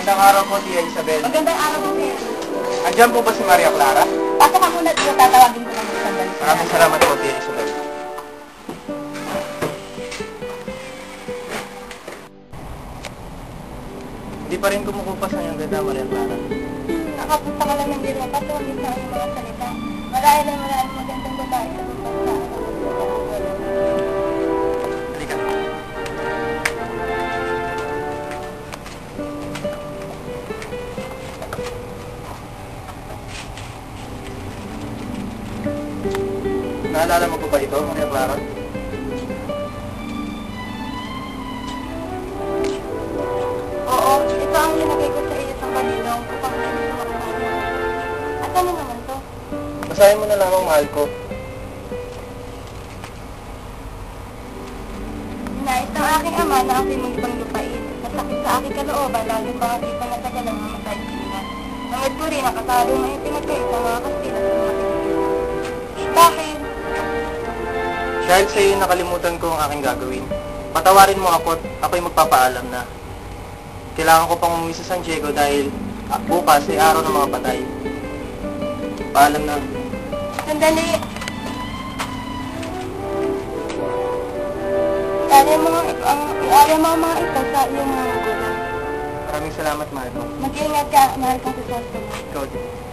araw po, Tia Isabel. Magandang araw po, sir. Andiyan po ba si Maria Clara? Pasok ka muna dito, tatawagin ko lang yung sandali. Maraming salamat po, Tia Isabel. Hindi pa rin kumukupas ang iyong ganda, Maria Clara. Nakapunta ka lang ng biro, patuwagin sa aking mga salita. Marahil ay maraming Naalala mo ba ito, Maria Clara? Oo, ito ang linagay ko sa iyo sa balilong upang hindi mo makasama. At ano naman to? Basahin mo na lamang, mahal ko. Nais ng aking ama na mong ibang lupain. Masakit sa aking kalooban, lalo pa ang di pa natagal ang mamatay sila. Nangad ko rin ang katalo na ipinagkayo sa mga Kastila Dahil sa iyo nakalimutan ko ang aking gagawin. Patawarin mo ako at ako'y magpapaalam na. Kailangan ko pang umuwi sa San Diego dahil ah, bukas ay araw ng mga patay. Paalam na. Sandali. Iari mo ang iari mo mga ito sa iyong mga magulang. Maraming salamat, mahal ko. Mag-iingat ka, mahal kong si Sosimo. Ikaw din.